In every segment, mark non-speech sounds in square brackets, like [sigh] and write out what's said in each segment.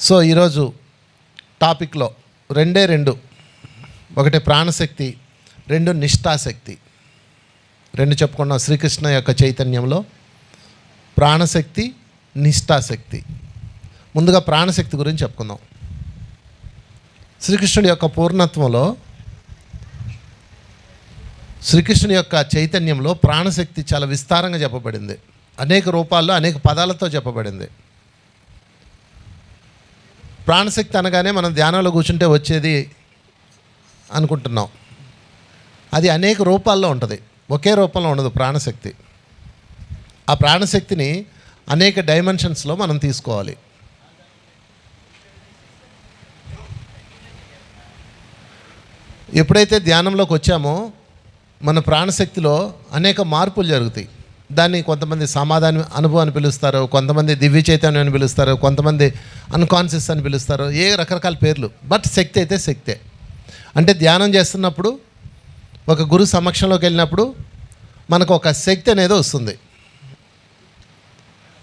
So ఈరోజు టాపిక్లో రెండే రెండు. ఒకటి ప్రాణశక్తి రెండు నిష్ఠాశక్తి. రెండు చెప్పుకున్నాం శ్రీకృష్ణ యొక్క చైతన్యంలో. ప్రాణశక్తి నిష్ఠాశక్తి. ముందుగా ప్రాణశక్తి గురించి చెప్పుకుందాం. శ్రీకృష్ణుడి యొక్క పూర్ణత్వంలో శ్రీకృష్ణుని యొక్క చైతన్యంలో ప్రాణశక్తి చాలా విస్తారంగా చెప్పబడింది. అనేక రూపాల్లో అనేక పదాలతో చెప్పబడింది. ప్రాణశక్తి అనగానే మనం ధ్యానంలో కూర్చుంటే వచ్చేది అనుకుంటున్నాం. అది అనేక రూపాల్లో ఉంటుంది. ఒకే రూపంలో ఉండదు ప్రాణశక్తి. ఆ ప్రాణశక్తిని అనేక డైమెన్షన్స్లో మనం తీసుకోవాలి. ఎప్పుడైతే ధ్యానంలోకి వచ్చామో మన ప్రాణశక్తిలో అనేక మార్పులు జరుగుతాయి. దాన్ని కొంతమంది సమాధాన అనుభవం అని పిలుస్తారు కొంతమంది దివ్య చైతన్యం అని పిలుస్తారు కొంతమంది అన్కాన్షియస్ అని పిలుస్తారు ఏ రకరకాల పేర్లు. బట్ శక్తి అయితే శక్తే. అంటే ధ్యానం చేస్తున్నప్పుడు ఒక గురు సమక్షంలోకి వెళ్ళినప్పుడు మనకు ఒక శక్తి అనేది వస్తుంది.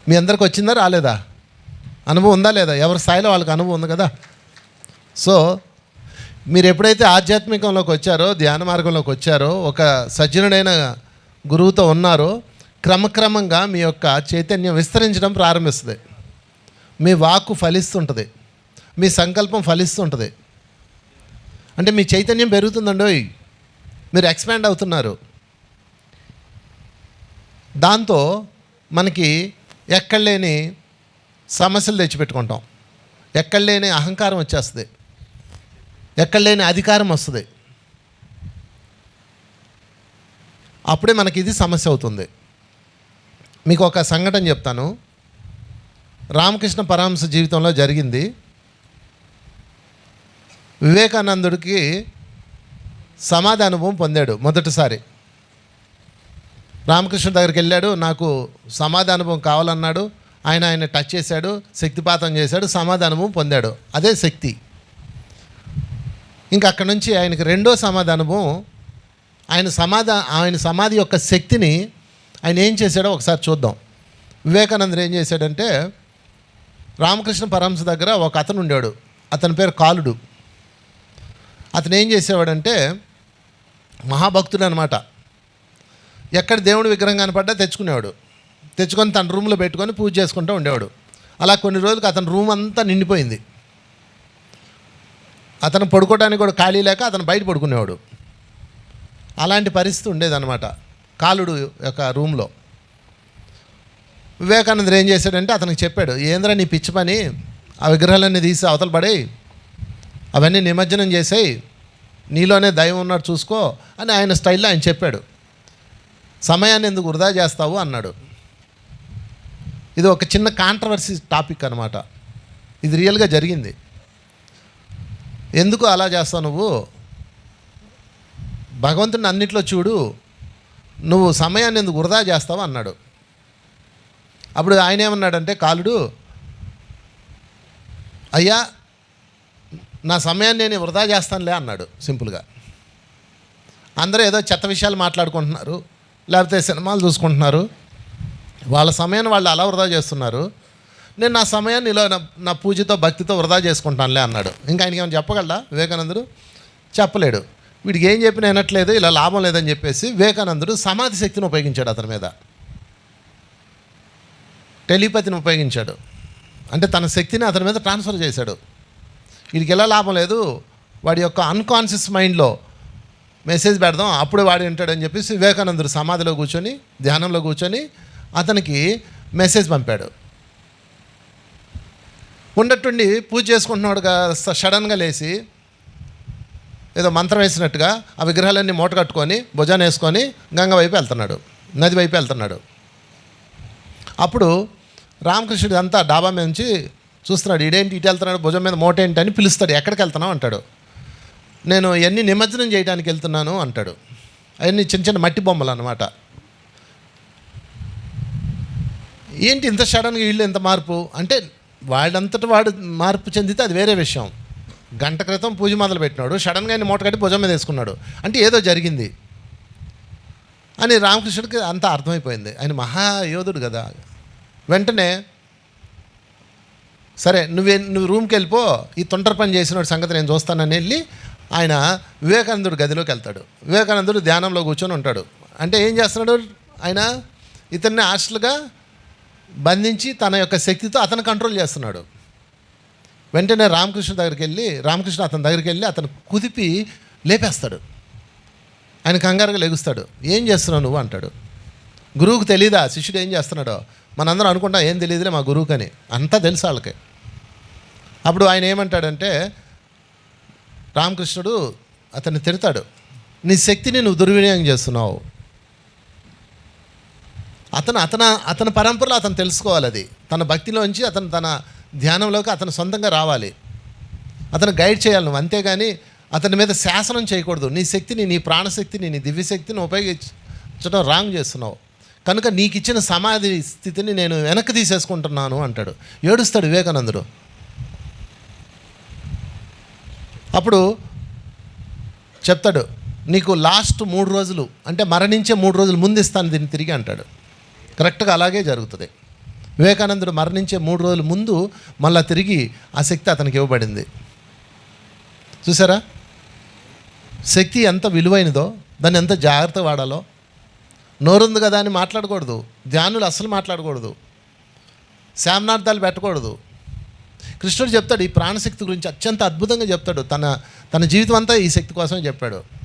మీ అందరికి వచ్చిందా రాలేదా? అనుభవం ఉందా లేదా? ఎవరి స్థాయిలో వాళ్ళకి అనుభవం ఉంది కదా? సో మీరు ఎప్పుడైతే ఆధ్యాత్మికంలోకి వచ్చారో ధ్యాన మార్గంలోకి వచ్చారో ఒక సజ్జనుడైన గురువుతో ఉన్నారో క్రమక్రమంగా మీ యొక్క చైతన్యం విస్తరించడం ప్రారంభిస్తుంది. మీ వాక్కు ఫలిస్తుంటుంది. మీ సంకల్పం ఫలిస్తుంటుంది. అంటే మీ చైతన్యం పెరుగుతుందండోయ్ మీరు ఎక్స్పాండ్ అవుతున్నారు. దాంతో మనకి ఎక్కడ లేని సమస్యలు తెచ్చిపెట్టుకుంటాం. ఎక్కడ లేని అహంకారం వచ్చేస్తుంది. ఎక్కడ లేని అధికారం వస్తుంది. అప్పుడే మనకి ఇది సమస్య అవుతుంది. మీకు ఒక సంఘటన చెప్తాను. రామకృష్ణ పరమహంస జీవితంలో జరిగింది. వివేకానందుడికి సమాధి అనుభవం పొందాడు మొదటిసారి. రామకృష్ణ దగ్గరికి వెళ్ళాడు నాకు సమాధి అనుభవం కావాలన్నాడు ఆయన ఆయన టచ్ చేశాడు శక్తిపాతం చేశాడు సమాధి అనుభవం పొందాడు. అదే శక్తి. ఇంకా అక్కడ నుంచి ఆయనకి రెండో సమాధి అనుభవం ఆయన సమాధి ఆయన సమాధి యొక్క శక్తిని ఆయన ఏం చేశాడో ఒకసారి చూద్దాం. వివేకానందుడు ఏం చేశాడంటే రామకృష్ణ పరమహంస దగ్గర ఒక అతను ఉండాడు. అతని పేరు కాలుడు. అతను ఏం చేసేవాడంటే మహాభక్తుడు అనమాట ఎక్కడ దేవుడి విగ్రహం కనపడ్డా తెచ్చుకునేవాడు. తెచ్చుకొని తన రూమ్లో పెట్టుకొని పూజ చేసుకుంటూ ఉండేవాడు. అలా కొన్ని రోజులకు అతని రూమ్ అంతా నిండిపోయింది. అతను పడుకోవడానికి కూడా ఖాళీ లేక అతను బయట పడుకునేవాడు. అలాంటి పరిస్థితి ఉండేదన్నమాట. కాలుడు యొక్క రూమ్లో. వివేకానందుడు ఏం చేశాడంటే అతనికి చెప్పాడు ఏంద్రా నీ పిచ్చి పని? ఆ విగ్రహాలన్నీ తీసి అవతల పడేయి. అవన్నీ నిమజ్జనం చేసేయి. నీలోనే దైవం ఉన్నాడు చూసుకో అని ఆయన స్టైల్లో ఆయన చెప్పాడు. సమయాన్ని ఎందుకు వృధా చేస్తావు? అన్నాడు. ఇది ఒక చిన్న కాంట్రవర్సీ టాపిక్ అనమాట ఇది రియల్గా జరిగింది. ఎందుకు అలా చేస్తావు నువ్వు? భగవంతుని అన్నిట్లో చూడు. నువ్వు సమయాన్ని ఎందుకు వృధా చేస్తావు అన్నాడు. అప్పుడు ఆయన ఏమన్నాడంటే కాలుడు అయ్యా నా సమయాన్ని నేను వృధా చేస్తానులే అన్నాడు సింపుల్గా. అందరూ ఏదో చెత్త విషయాలు మాట్లాడుకుంటున్నారు లేకపోతే సినిమాలు చూసుకుంటున్నారు. వాళ్ళ సమయాన్ని వాళ్ళు అలా వృధా చేస్తున్నారు. నేను నా సమయాన్ని ఇలా నా- పూజతో భక్తితో వృధా చేసుకుంటానులే అన్నాడు. ఇంకా ఆయనకి ఏమైనా చెప్పగలరా వివేకానందుడు? చెప్పలేడు. వీడికి ఏం చెప్పినా వినట్లేదు ఇలా లాభం లేదని చెప్పేసి వివేకానందుడు సమాధి శక్తిని ఉపయోగించాడు అతని మీద. టెలిపతిని ఉపయోగించాడు. అంటే తన శక్తిని అతని మీద ట్రాన్స్ఫర్ చేశాడు. వీడికి ఎలా లాభం లేదు? వాడి యొక్క అన్కాన్షియస్ మైండ్లో మెసేజ్ పెడదాం అప్పుడు వాడు వింటాడని చెప్పేసి వివేకానందుడు సమాధిలో కూర్చొని ధ్యానంలో కూర్చొని అతనికి మెసేజ్ పంపాడు. ఉండటుండి పూజ చేసుకుంటున్నాడు సడన్గా లేచి ఏదో మంత్రం వేసినట్టుగా ఆ విగ్రహాలన్నీ మూట కట్టుకొని భుజాన్ని వేసుకొని గంగ వైపు వెళ్తున్నాడు. నది వైపు వెళ్తున్నాడు. అప్పుడు రామకృష్ణుడు అంతా డాబా మీద నుంచి చూస్తున్నాడు. ఇడేంటి ఇటు వెళ్తున్నాడు? భుజం మీద మూట ఏంటి? అని పిలుస్తాడు. ఎక్కడికి వెళ్తున్నావు? అంటాడు. నేను ఎన్ని నిమజ్జనం చేయడానికి వెళ్తున్నాను? అంటాడు. అవన్నీ చిన్న చిన్న మట్టి బొమ్మలు అనమాట ఏంటి ఇంత సడన్గా వీళ్ళు ఎంత మార్పు? అంటే వాళ్ళంతటి వాడు మార్పు చెందితే అది వేరే విషయం. గంట క్రితం పూజ మొదలు పెట్టినాడు. సడన్గా ఆయన మూట కట్టి భుజం మీద వేసుకున్నాడు. అంటే ఏదో జరిగింది. అని రామకృష్ణుడికి అంతా అర్థమైపోయింది. ఆయన మహాయోధుడు కదా. వెంటనే సరే నువ్వే నువ్వు రూమ్కి వెళ్ళిపో ఈ తొంటర పని చేసిన సంగతి నేను చూస్తానని వెళ్ళి ఆయన వివేకానందుడు గదిలోకి వెళ్తాడు. వివేకానందుడు ధ్యానంలో కూర్చొని ఉంటాడు. అంటే ఏం చేస్తున్నాడు? ఆయన ఇతన్ని హాస్టల్గా బంధించి తన యొక్క శక్తితో అతను కంట్రోల్ చేస్తున్నాడు. వెంటనే రామకృష్ణ దగ్గరికి వెళ్ళి రామకృష్ణ అతని దగ్గరికి వెళ్ళి అతను కుదిపి లేపేస్తాడు. ఆయన కంగారుగా లెగుస్తాడు. ఏం చేస్తున్నావు నువ్వు? అంటాడు. గురువుకు తెలీదా? శిష్యుడు ఏం చేస్తున్నాడో? మనందరం అనుకుంటాం ఏం తెలియదులే మా గురువుకని. అంతా తెలుసు వాళ్ళకి. అప్పుడు ఆయన ఏమంటాడంటే రామకృష్ణుడు అతన్ని తిడతాడు. నీ శక్తిని నువ్వు దుర్వినియోగం చేస్తున్నావు. అతను అతన అతని పరంపరలో అతను తెలుసుకోవాలి అది. తన భక్తిలోంచి అతను తన ధ్యానంలోకి అతను సొంతంగా రావాలి. అతను గైడ్ చేయాలి నువ్వు. అంతేగాని అతని మీద శాసనం చేయకూడదు. నీ శక్తిని నీ ప్రాణశక్తిని నీ దివ్యశక్తిని ఉపయోగించడం రాంగ్ చేస్తున్నావు. కనుక నీకు ఇచ్చిన సమాధి స్థితిని నేను వెనక్కి తీసేసుకుంటున్నాను అంటాడు. ఏడుస్తాడు వివేకానందుడు. అప్పుడు చెప్తాడు నీకు లాస్ట్ మూడు రోజులు అంటే మరణించే మూడు రోజులు ముందు ఇస్తాను దీన్ని తిరిగి అంటాడు. కరెక్ట్గా అలాగే జరుగుతుంది. వివేకానందుడు మరణించే మూడు రోజుల ముందు మళ్ళా తిరిగి ఆ శక్తి అతనికి ఇవ్వబడింది. చూసారా? శక్తి ఎంత విలువైనదో దాన్ని ఎంత జాగ్రత్త వాడాలో. నోరుంది కదా అని మాట్లాడకూడదు. ధ్యానులు అస్సలు మాట్లాడకూడదు. శామనార్థాలు పెట్టకూడదు. కృష్ణుడు చెప్తాడు ఈ ప్రాణశక్తి గురించి అత్యంత అద్భుతంగా చెప్తాడు. తన తన జీవితం అంతా ఈ శక్తి కోసమే చెప్పాడు.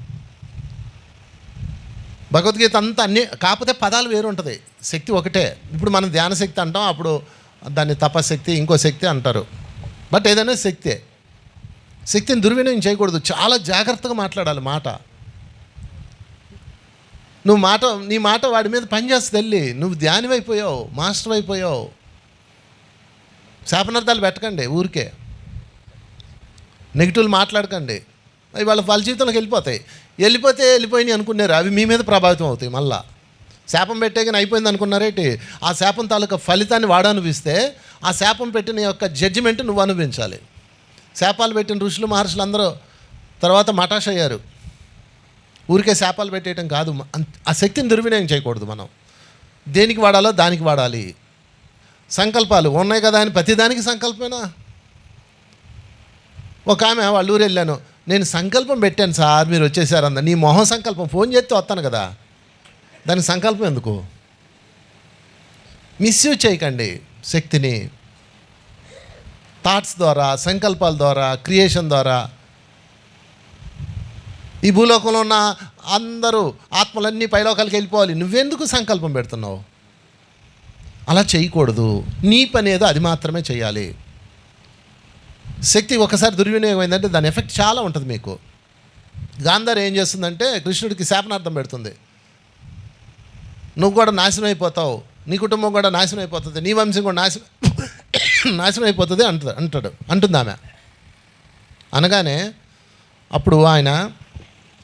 భగవద్గీత అంతా అన్ని కాకపోతే పదాలు వేరు ఉంటుంది. శక్తి ఒకటే. ఇప్పుడు మనం ధ్యాన శక్తి అంటాం అప్పుడు దాన్ని తపశక్తి ఇంకో శక్తి అంటారు. బట్ ఏదైనా శక్తే. శక్తిని దుర్వినియోగం చేయకూడదు. చాలా జాగ్రత్తగా మాట్లాడాలి మాట. నువ్వు మాట నీ మాట వాడి మీద పనిచేస్తుంది వెళ్ళి నువ్వు ధ్యానం అయిపోయావు మాస్టర్ అయిపోయావు శాపనార్థాలు పెట్టకండి ఊరికే. నెగిటివ్లు మాట్లాడకండి. వాళ్ళ వాళ్ళ జీవితంలోకి వెళ్ళిపోతాయి. వెళ్ళిపోతే వెళ్ళిపోయినాయి అనుకున్నారు. అవి మీ మీద ప్రభావితం అవుతాయి మళ్ళా. శాపం పెట్టేగానే అయిపోయింది అనుకున్నారేటి ఆ శాపం తాలూకా ఫలితాన్ని వాడు అనుభవిస్తే ఆ శాపం పెట్టిన యొక్క జడ్జిమెంట్ నువ్వు అనుభవించాలి. శాపాలు పెట్టిన ఋషులు మహర్షులు అందరూ తర్వాత మటాష్ అయ్యారు. ఊరికే శాపాలు పెట్టేయటం కాదు. ఆ శక్తిని దుర్వినియోగం చేయకూడదు మనం. దేనికి వాడాలో దానికి వాడాలి. సంకల్పాలు ఉన్నాయి కదా అని ప్రతిదానికి సంకల్పమేనా? ఒక ఆమె వాళ్ళ ఊరు వెళ్ళాను. నేను సంకల్పం పెట్టాను సార్ మీరు వచ్చేసారు అంద నీ మొహం సంకల్పం. ఫోన్ చేస్తే వస్తాను కదా. దానికి సంకల్పం ఎందుకు? మిస్యూజ్ చేయకండి శక్తిని. థాట్స్ ద్వారా సంకల్పాల ద్వారా క్రియేషన్ ద్వారా. ఈ భూలోకంలో ఉన్న అందరూ ఆత్మలన్నీ పైలోకాలకి వెళ్ళిపోవాలి. నువ్వెందుకు సంకల్పం పెడుతున్నావు? అలా చేయకూడదు. నీ పని ఏదో అది మాత్రమే చేయాలి. శక్తి ఒకసారి దుర్వినియోగం అయిందంటే దాని ఎఫెక్ట్ చాలా ఉంటుంది మీకు. గాంధారి ఏం చేస్తుందంటే కృష్ణుడికి శాపనార్థం పెడుతుంది. నువ్వు కూడా నాశనం అయిపోతావు. నీ కుటుంబం కూడా నాశనం అయిపోతుంది. నీ వంశం కూడా నాశనం [coughs] నాశనం అయిపోతుంది అంటుంది అంటాడు. అంటుంది ఆమె. అనగానే అప్పుడు ఆయన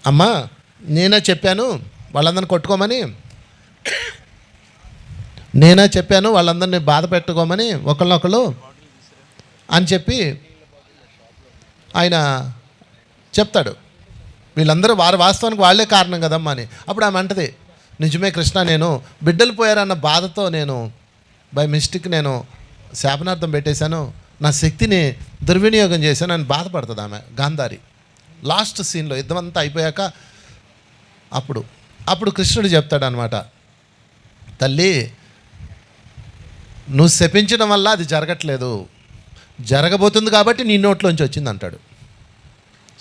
అమ్మా నేనే చెప్పాను వాళ్ళందరిని కొట్టుకోమని నేనే చెప్పాను వాళ్ళందరినీ బాధ పెట్టుకోమని ఒకళ్ళొకళ్ళు అని చెప్పి ఆయన చెప్తాడు. వీళ్ళందరూ వారి వాస్తవానికి వాళ్ళే కారణం కదమ్మా అని. అప్పుడు ఆమె అంటది నిజమే కృష్ణ నేను బిడ్డలు పోయారన్న బాధతో నేను బై మిస్టేక్ నేను శాపనార్థం పెట్టేశాను. నా శక్తిని దుర్వినియోగం చేశాను అని బాధపడుతుంది ఆమె గాంధారి. లాస్ట్ సీన్లో యుద్ధం అంతా అయిపోయాక అప్పుడు అప్పుడు కృష్ణుడు చెప్తాడు అనమాట తల్లి నువ్వు శపించడం వల్ల అది జరగట్లేదు. జరగబోతుంది కాబట్టి నీ నోట్లోంచి వచ్చింది అంటాడు.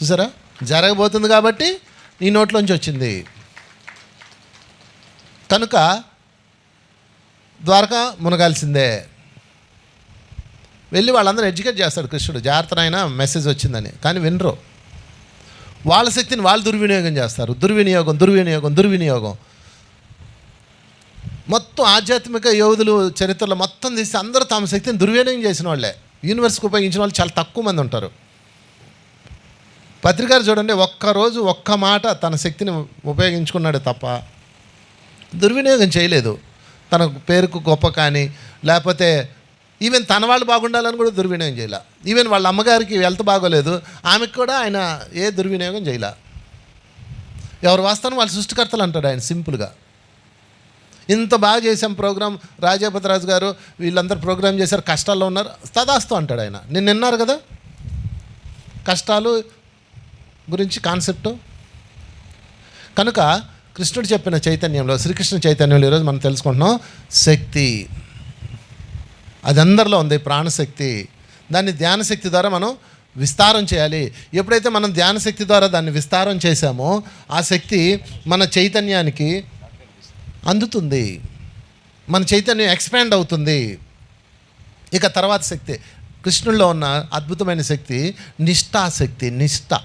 చూసారా? జరగబోతుంది కాబట్టి నీ నోట్లోంచి వచ్చింది. కనుక ద్వారకా మునగాల్సిందే. వెళ్ళి వాళ్ళందరూ ఎడ్యుకేట్ చేస్తాడు కృష్ణుడు. జాగ్రత్తనైనా మెసేజ్ వచ్చిందని. కానీ వినరు. వాళ్ళ శక్తిని వాళ్ళు దుర్వినియోగం చేస్తారు. దుర్వినియోగం దుర్వినియోగం దుర్వినియోగం. మొత్తం ఆధ్యాత్మిక యోధులు చరిత్రలో మొత్తం తీసి అందరూ తమ శక్తిని దుర్వినియోగం చేసిన వాళ్ళే. యూనివర్స్కి ఉపయోగించిన వాళ్ళు చాలా తక్కువ మంది ఉంటారు. పత్రికారు చూడండి ఒక్కరోజు ఒక్క మాట తన శక్తిని ఉపయోగించుకున్నాడు తప్ప దుర్వినియోగం చేయలేదు. తన పేరుకు గొప్ప కానీ లేకపోతే ఈవెన్ తన వాళ్ళు బాగుండాలని కూడా దుర్వినియోగం చేయలే. ఈవెన్ వాళ్ళ అమ్మగారికి హెల్త్ బాగోలేదు ఆమెకు కూడా ఆయన ఏ దుర్వినియోగం చేయలే. ఎవరు వాస్తాను వాళ్ళు సృష్టికర్తలు అంటాడు ఆయన సింపుల్గా. ఇంత బాగా చేసాం ప్రోగ్రామ్ రాజాపతిరాజు గారు వీళ్ళందరూ ప్రోగ్రామ్ చేశారు. కష్టాల్లో ఉన్నారు. తదాస్తు అంటాడు ఆయన. నిన్న విన్నారు కదా? కష్టాలు గురించి కాన్సెప్టు? కనుక కృష్ణుడు చెప్పిన చైతన్యంలో శ్రీకృష్ణ చైతన్యంలో ఈరోజు మనం తెలుసుకుంటున్నాం శక్తి. అది అందరిలో ఉంది ప్రాణశక్తి. దాన్ని ధ్యానశక్తి ద్వారా మనం విస్తారం చేయాలి. ఎప్పుడైతే మనం ధ్యాన శక్తి ద్వారా దాన్ని విస్తారం చేశామో ఆ శక్తి మన చైతన్యానికి అందుతుంది. మన చైతన్యం ఎక్స్పాండ్ అవుతుంది. ఇక తర్వాత శక్తి. కృష్ణుల్లో ఉన్న అద్భుతమైన శక్తి నిష్ఠాశక్తి నిష్ఠ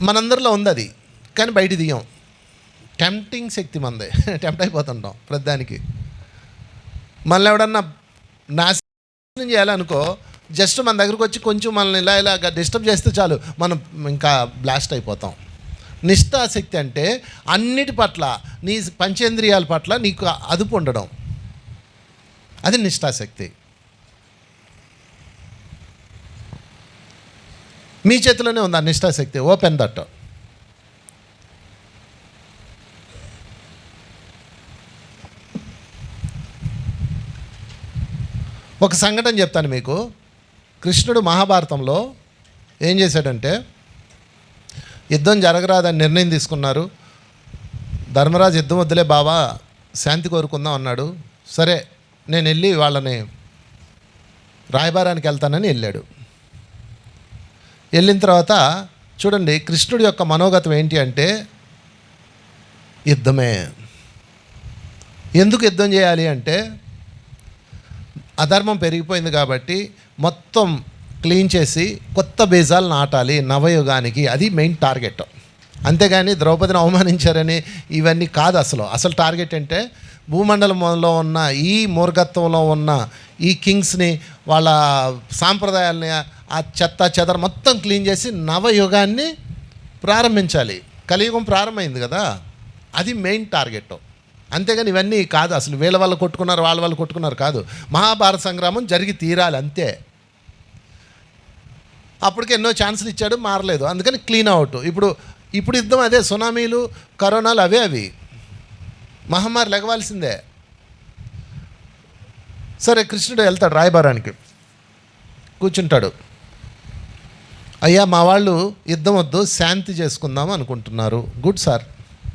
మనందరిలో ఉంది అది కానీ బయట దిగాం. టెంప్టింగ్ శక్తి మందే. [laughs] టెంప్ట్ అయిపోతుంటాం ప్రతిదానికి. మళ్ళీ ఎవడన్నా నాశనం చేయాలనుకో జస్ట్ మన దగ్గరకు వచ్చి కొంచెం మనల్ని ఇలా ఇలాగ డిస్టర్బ్ చేస్తే చాలు. మనం ఇంకా బ్లాస్ట్ అయిపోతాం. నిష్ఠాశక్తి అంటే అన్నిటి పట్ల నీ పంచేంద్రియాల పట్ల నీకు అదుపు ఉండడం. అది నిష్ఠాశక్తి. మీ చేతిలోనే ఉంది ఆ నిష్ఠాశక్తి. ఓపెన్ దట్ ఒక సంఘటన చెప్తాను మీకు. కృష్ణుడు మహాభారతంలో ఏం చేశాడంటే యుద్ధం జరగరాదని నిర్ణయం తీసుకున్నారు. ధర్మరాజు యుద్ధం వద్దులే బావా శాంతి కోరుకుందాం అన్నాడు. సరే నేను వెళ్ళి వాళ్ళని రాయబారానికి వెళ్తానని వెళ్ళాడు. వెళ్ళిన తర్వాత చూడండి కృష్ణుడి యొక్క మనోగతం ఏంటి అంటే యుద్ధమే. ఎందుకు యుద్ధం చేయాలి అంటే అధర్మం పెరిగిపోయింది కాబట్టి మొత్తం క్లీన్ చేసి కొత్త బీజాలు నాటాలి నవయుగానికి. అది మెయిన్ టార్గెట్. అంతేగాని ద్రౌపదిని అవమానించారని ఇవన్నీ కాదు అసలు. అసలు టార్గెట్ అంటే భూమండలంలో ఉన్న ఈ మూర్ఘత్వంలో ఉన్న ఈ కింగ్స్ని వాళ్ళ సాంప్రదాయాలని ఆ చెత్త చెదర మొత్తం క్లీన్ చేసి నవయుగాన్ని ప్రారంభించాలి. కలియుగం ప్రారంభమైంది కదా. అది మెయిన్ టార్గెట్. అంతేగాని ఇవన్నీ కాదు అసలు. వీళ్ళ వాళ్ళు కొట్టుకున్నారు వాళ్ళ వాళ్ళు కొట్టుకున్నారు కాదు. మహాభారత సంగ్రామం జరిగి తీరాలి అంతే. అప్పటికి ఎన్నో ఛాన్సులు ఇచ్చాడు మారలేదు. అందుకని క్లీన్ అవుట్ ఇప్పుడు ఇప్పుడు యుద్ధం అదే సునామీలు కరోనాలు అవే అవి. మహమ్మారి లెగవాల్సిందే. సరే కృష్ణుడు వెళ్తాడు రాయబారానికి. కూర్చుంటాడు. అయ్యా మా వాళ్ళు యుద్ధం వద్దు శాంతి చేసుకుందాం అనుకుంటున్నారు. గుడ్ సార్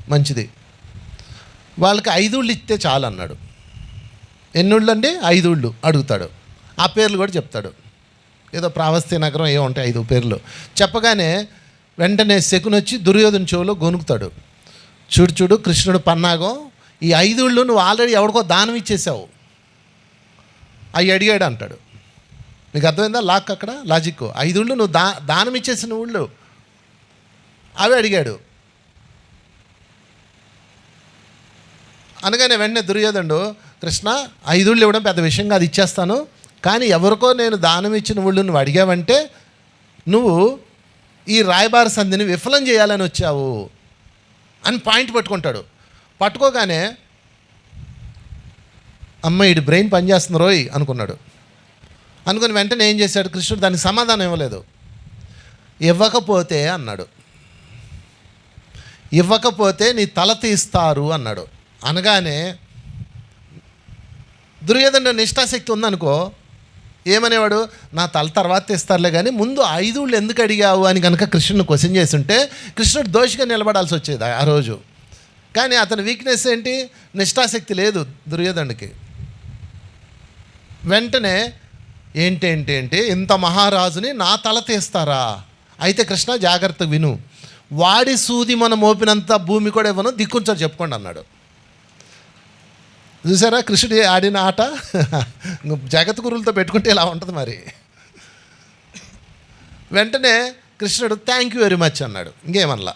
మంచిది. వాళ్ళకి ఐదుళ్ళు ఇస్తే చాలు అన్నాడు. ఎన్నుళ్ళు అండి ఐదుళ్ళు అడుగుతాడు. ఆ పేర్లు కూడా చెప్తాడు. ఏదో ప్రావస్తి నగరం ఏమో ఉంటాయి ఐదు పేర్లు. చెప్పగానే వెంటనే శకుని వచ్చి దుర్యోధన చెవులో గొనుకుతాడు చూడు చూడు కృష్ణుడు పన్నాగం ఈ ఐదుళ్ళు నువ్వు ఆల్రెడీ ఎవడికో దానం ఇచ్చేసావు. అవి అడిగాడు అంటాడు. నీకు అర్థమైందా? లాక్ అక్కడ లాజిక్ ఐదుళ్ళు నువ్వు దా దానం ఇచ్చేసిన ఊళ్ళు. అవి అడిగాడు. అనగానే వెంటనే దుర్యోధనుడు కృష్ణ ఐదుళ్ళు ఇవ్వడం పెద్ద విషయం కాదు ఇచ్చేస్తాను. కానీ ఎవరికో నేను దానం ఇచ్చిన ఊళ్ళు నువ్వు అడిగావంటే నువ్వు ఈ రాయబార సంధిని విఫలం చేయాలని వచ్చావు అని పాయింట్ పట్టుకుంటాడు. పట్టుకోగానే అమ్మ ఇటు బ్రెయిన్ పనిచేస్తుంది రోయ్ అనుకున్నాడు. అనుకుని వెంటనే ఏం చేశాడు? కృష్ణుడు దానికి సమాధానం ఇవ్వలేదు. ఇవ్వకపోతే అన్నాడు. ఇవ్వకపోతే నీ తల తీస్తారు అన్నాడు. అనగానే దుర్యోధన నిష్ఠాశక్తి ఉందనుకో ఏమనేవాడు? నా తల తర్వాత ఇస్తారులే కానీ ముందు ఐదుళ్ళు ఎందుకు అడిగావు? అని కనుక కృష్ణుని క్వశ్చన్ చేస్తుంటే కృష్ణుడు దోషిగా నిలబడాల్సి వచ్చేది ఆ రోజు. కానీ అతని వీక్నెస్ ఏంటి? నిష్ఠాశక్తి లేదు దుర్యోధనుడికి. వెంటనే ఏంటేంటి ఏంటి ఇంత మహారాజుని నా తల తీస్తారా? అయితే కృష్ణ జాగ్రత్త విను. వాడి సూది మనం మోపినంత భూమి కూడా ఇవ్వను దిక్కుంచారు చెప్పుకోండి అన్నాడు. చూసారా కృష్ణుడు ఆడిన ఆట? జగద్గురులతో పెట్టుకుంటే ఇలా ఉంటుంది మరి. వెంటనే కృష్ణుడు థ్యాంక్ యూ వెరీ మచ్ అన్నాడు. ఇంకేమనలా?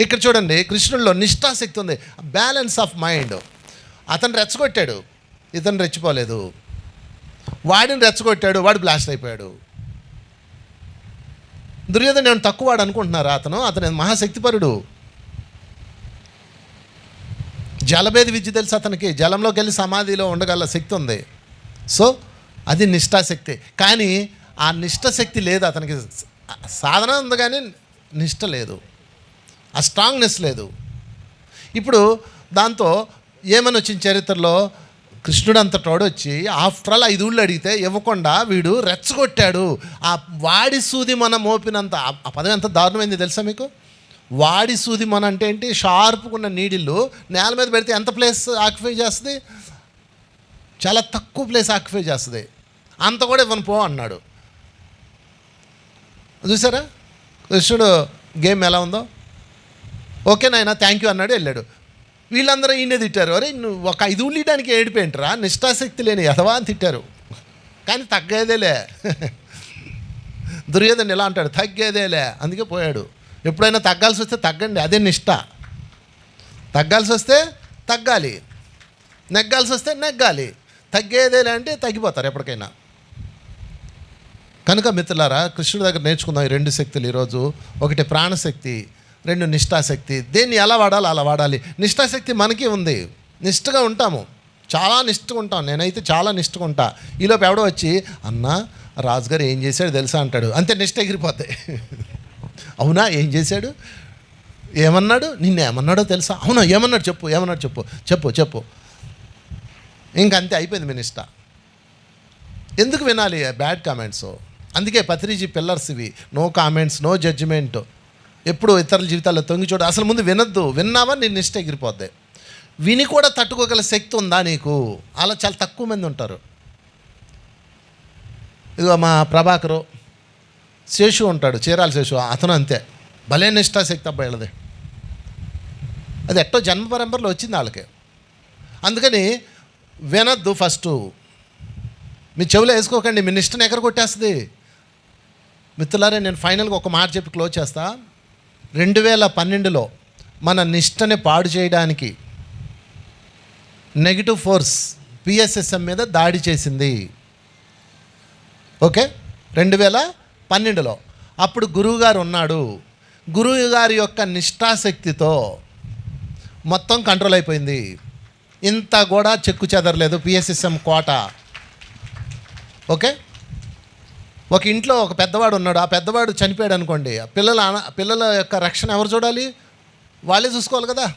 ఇక్కడ చూడండి కృష్ణుడిలో నిష్ఠాశక్తి ఉంది. బ్యాలెన్స్ ఆఫ్ మైండ్ అతను రెచ్చగొట్టాడు. ఇతను రెచ్చిపోలేదు. వాడిని రెచ్చగొట్టాడు వాడు బ్లాస్ట్ అయిపోయాడు. దుర్యోధన నేను తక్కువ వాడు అనుకుంటున్నారా అతను? అతను మహాశక్తిపరుడు. జలభేది విద్య తెలుసు అతనికి. జలంలోకి వెళ్ళి సమాధిలో ఉండగల శక్తి ఉంది. సో అది నిష్ఠాశక్తి. కానీ ఆ నిష్ఠశక్తి లేదు అతనికి. సాధన ఉంది కానీ నిష్ఠ లేదు. ఆ స్ట్రాంగ్నెస్ లేదు. ఇప్పుడు దాంతో ఏమని వచ్చిన చరిత్రలో? కృష్ణుడు అంతటోడు వచ్చి ఆఫ్టర్ ఆల్ ఐదు ఊళ్ళు అడిగితే ఇవ్వకుండా వీడు రెచ్చగొట్టాడు. ఆ వాడి సూది మన మోపినంత ఆ- ఆ పదం ఎంత దారుణమైంది తెలుసా మీకు? వాడి సూది మన అంటే ఏంటి? షార్ప్గా నీడిల్లు నేల మీద పెడితే ఎంత ప్లేస్ ఆక్యుపై చేస్తుంది? చాలా తక్కువ ప్లేస్ ఆక్యుపై చేస్తుంది. అంత కూడా ఇవ్వను పో అన్నాడు. చూసారా? కృష్ణుడు గేమ్ ఎలా ఉందో? ఓకే నాయన థ్యాంక్ యూ అన్నాడు వెళ్ళాడు. వీళ్ళందరూ ఈయన తిట్టారు. అరే నువ్వు ఒక ఐదు ఉల్లియడానికి ఏడిపోయింటరా నిష్ఠాశక్తి లేని యథవా అని తిట్టారు. కానీ తగ్గేదేలే. [laughs] దుర్యోధన ఎలా అంటాడు? తగ్గేదేలే. అందుకే పోయాడు. ఎప్పుడైనా తగ్గాల్సి వస్తే తగ్గండి అదే నిష్ఠ తగ్గాల్సి వస్తే తగ్గాలి. నెగ్గాల్సి వస్తే నెగ్గాలి. తగ్గేదేలే అంటే తగ్గిపోతారు ఎప్పటికైనా. కనుక మిత్రులారా కృష్ణుడి దగ్గర నేర్చుకుందాం ఈ రెండు శక్తులు ఈరోజు. ఒకటి ప్రాణశక్తి రెండు నిష్ఠాశక్తి దేన్ని ఎలా వాడాలో అలా వాడాలి. నిష్ఠాశక్తి మనకి ఉంది. నిష్ఠగా ఉంటాము. చాలా నిష్ఠగా ఉంటాం. నేనైతే చాలా నిష్ఠగా ఉంటా. ఈలోపు ఎవడో వచ్చి అన్న రాజుగారు ఏం చేశాడు తెలుసా? అంటాడు. అంతే నిష్ఠ ఎగిరిపోతాయి. అవునా? ఏం చేశాడు? ఏమన్నాడు? నిన్న ఏమన్నాడో తెలుసా? అవునా ఏమన్నాడు చెప్పు ఏమన్నాడు చెప్పు చెప్పు చెప్పు. ఇంకంతే అయిపోయింది మీ ఎందుకు వినాలి బ్యాడ్ కామెంట్స్? అందుకే పత్రిజీ పిల్లర్స్ ఇవి. No comments no judgement. ఎప్పుడు ఇతరుల జీవితాల్లో తొంగి చూడ అసలు ముందు వినొద్దు. విన్నావా? నేను ఇష్ట ఎగిరిపోద్ది. విని కూడా తట్టుకోగల శక్తి ఉందా నీకు? అలా చాలా తక్కువ మంది ఉంటారు. ఇదిగో మా ప్రభాకరు శేషు ఉంటాడు చీరాల శేషు అతను అంతే. భలే నిష్ఠాశక్తి అబ్బాయి వీళ్ళది. అది ఎట్టో జన్మ పరంపరలో వచ్చింది వాళ్ళకి. అందుకని వినొద్దు ఫస్ట్. మీ చెవులో వేసుకోకండి మీ నిష్టను ఎక్కడ కొట్టేస్తుంది? మిత్రులారే నేను ఫైనల్గా ఒక మాట చెప్పి క్లోజ్ చేస్తా. రెండు వేల పన్నెండులో మన నిష్టని పాడు చేయడానికి నెగిటివ్ ఫోర్స్ పిఎస్ఎస్ఎం మీద దాడి చేసింది. ఓకే? రెండు వేల పన్నెండులో. అప్పుడు గురువుగారు ఉన్నాడు. గురువు గారి యొక్క నిష్ఠాశక్తితో మొత్తం కంట్రోల్ అయిపోయింది. ఇంత కూడా చెక్కు చెదరలేదు పిఎస్ఎస్ఎం కోట ఓకే ఒక ఇంట్లో ఒక పెద్దవాడు ఉన్నాడు. ఆ పెద్దవాడు చనిపోయాడు అనుకోండి. ఆ పిల్లల పిల్లల యొక్క రక్షణ ఎవరు చూడాలి? వాళ్ళే చూసుకోవాలి కదా.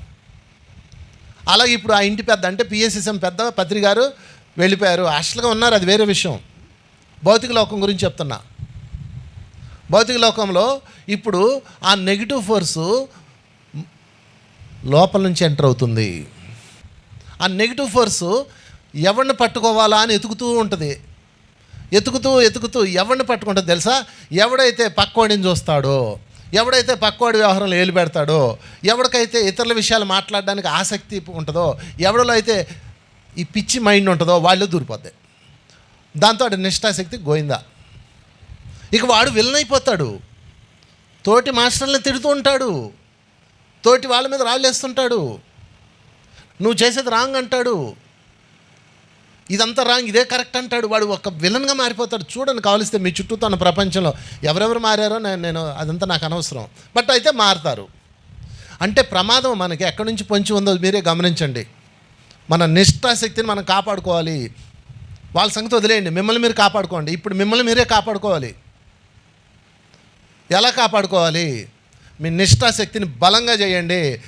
అలాగే ఇప్పుడు ఆ ఇంటి పెద్ద అంటే పిఎస్ఎస్ఎం పెద్ద పత్రి గారు వెళ్ళిపోయారు. హాస్టల్గా ఉన్నారు అది వేరే విషయం. భౌతిక లోకం గురించి చెప్తున్నా. భౌతిక లోకంలో ఇప్పుడు ఆ నెగిటివ్ ఫోర్సు లోపల నుంచి ఎంటర్ అవుతుంది. ఆ నెగిటివ్ ఫోర్సు ఎవరిని పట్టుకోవాలా అని ఎతుకుతూ ఉంటుంది. ఎతుకుతూ ఎతుకుతూ ఎవరిని పట్టుకుంటుంది తెలుసా? ఎవడైతే పక్కోడిని చూస్తాడో ఎవడైతే పక్కోడి వ్యవహారంలో ఏలు పెడతాడో ఎవడికైతే ఇతరుల విషయాలు మాట్లాడడానికి ఆసక్తి ఉంటుందో ఎవడలో అయితే ఈ పిచ్చి మైండ్ ఉంటుందో వాళ్ళు దూరిపోద్ది దాంతో అటు నిష్ఠాశక్తి గోయిందా? ఇక వాడు విలన్ అయిపోతాడు. తోటి మాస్టర్లను తిడుతూ ఉంటాడు. తోటి వాళ్ళ మీద రాళ్ళు వేస్తుంటాడు. నువ్వు చేసేది రాంగ్ అంటాడు. ఇదంతా రాంగ్ ఇదే కరెక్ట్ అంటాడు. వాడు ఒక విలన్గా మారిపోతాడు. చూడండి కావలిస్తే మీ చుట్టూ తన ప్రపంచంలో ఎవరెవరు మారారో నేను నేను అదంతా నాకు అనవసరం. బట్ అయితే మారుతారు. అంటే ప్రమాదం మనకి ఎక్కడి నుంచి పొంచి ఉందో మీరే గమనించండి. మన నిష్ఠాశక్తిని మనం కాపాడుకోవాలి. వాళ్ళ సంగతి వదిలేయండి. మిమ్మల్ని మీరు కాపాడుకోండి. ఇప్పుడు మిమ్మల్ని మీరే కాపాడుకోవాలి. ఎలా కాపాడుకోవాలి? మీ నిష్ఠాశక్తిని బలంగా చేయండి.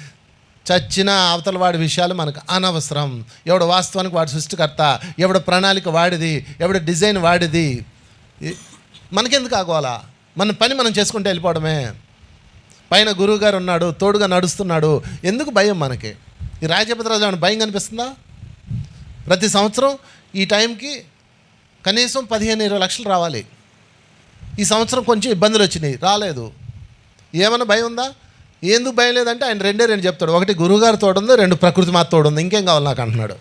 చచ్చిన అవతల వాడి విషయాలు మనకు అనవసరం. ఎవడు వాస్తవానికి వాడి సృష్టికర్త ఎవడు ప్రణాళిక వాడిది ఎవడు డిజైన్ వాడిది. మనకెందుకు ఆగోలా మన పని మనం చేసుకుంటే వెళ్ళిపోవడమే. పైన గురువుగారు ఉన్నాడు తోడుగా నడుస్తున్నాడు. ఎందుకు భయం మనకి? ఈ రాజపతిరాజు ఏమైనా భయం కనిపిస్తుందా ప్రతి సంవత్సరం ఈ టైంకి కనీసం పదిహేను ఇరవై లక్షలు రావాలి. ఈ సంవత్సరం కొంచెం ఇబ్బందులు వచ్చినాయి. రాలేదు. ఏమైనా భయం ఉందా? ఎందుకు భయం లేదంటే ఆయన రెండే రెండు చెప్తాడు. ఒకటి గురువుగారు తోడుంది రెండు ప్రకృతి మాత తోడుంది. ఇంకేం కావాలి నాకు అంటున్నాడు.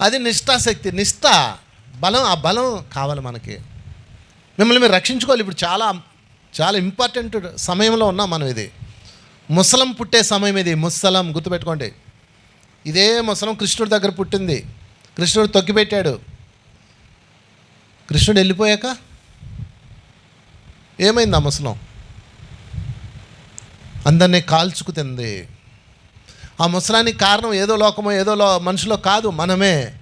అది నిష్ఠాశక్తి నిష్ఠ బలం ఆ బలం కావాలి మనకి. మిమ్మల్ని మీరు రక్షించుకోవాలి. ఇప్పుడు చాలా చాలా ఇంపార్టెంట్ సమయంలో ఉన్నాం మనం ఇది. ముసలం పుట్టే సమయం ఇది. ముసలం గుర్తుపెట్టుకోండి. ఇదే ముసలం కృష్ణుడి దగ్గర పుట్టింది. కృష్ణుడు తొక్కిపెట్టాడు. కృష్ణుడు వెళ్ళిపోయాక? ఏమైంది ఆ ముసలం? అందరినీ కాల్చుకు తింది. ఆ ముసలానికి కారణం ఏదో లోకమో ఏదో లో మనుషులో కాదు మనమే.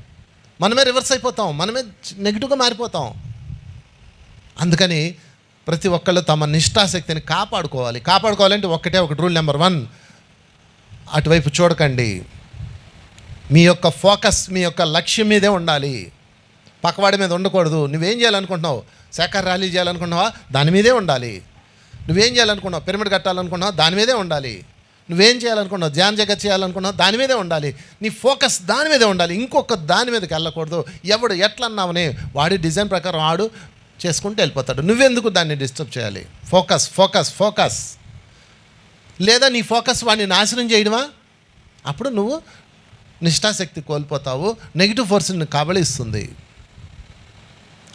మనమే రివర్స్ అయిపోతాం మనమే నెగిటివ్గా మారిపోతాం. అందుకని ప్రతి ఒక్కళ్ళు తమ నిష్ఠాశక్తిని కాపాడుకోవాలి. కాపాడుకోవాలంటే ఒక్కటే ఒకటి రూల్ నెంబర్ వన్. అటువైపు చూడకండి. మీ యొక్క ఫోకస్ మీ యొక్క లక్ష్యం మీదే ఉండాలి. పక్కవాడి మీద ఉండకూడదు. నువ్వేం చేయాలనుకుంటున్నావు? శాఖ ర్యాలీ చేయాలనుకుంటున్నావా? దాని మీదే ఉండాలి. నువ్వేం చేయాలనుకున్నావు పిరమిడ్ కట్టాలనుకున్నావా దాని మీదే ఉండాలి. నువ్వేం చేయాలనుకున్నావు ధ్యాన జగత్ చేయాలనుకున్నావు దాని మీదే ఉండాలి. నీ ఫోకస్ దాని మీదే ఉండాలి. ఇంకొక దాని మీదకి వెళ్ళకూడదు. ఎవడు ఎట్లా అన్నావని వాడి డిజైన్ ప్రకారం ఆడు చేసుకుంటూ వెళ్ళిపోతాడు. నువ్వెందుకు దాన్ని డిస్టర్బ్ చేయాలి? Focus focus focus. లేదా నీ ఫోకస్ వాడిని నాశనం చేయడమా? అప్పుడు నువ్వు నిష్ఠాశక్తి కోల్పోతావు. నెగిటివ్ ఫోర్స్ని కబళిస్తుంది.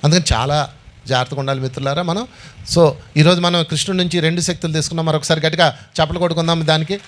అందుకని చాలా జాగ్రత్తగా ఉండాలి మిత్రులారా మనం. సో ఈరోజు మనం కృష్ణుడి నుంచి రెండు శక్తులు తీసుకున్నాం. మరొకసారి గట్టిగా చప్పలు కొట్టుకుందాం దానికి.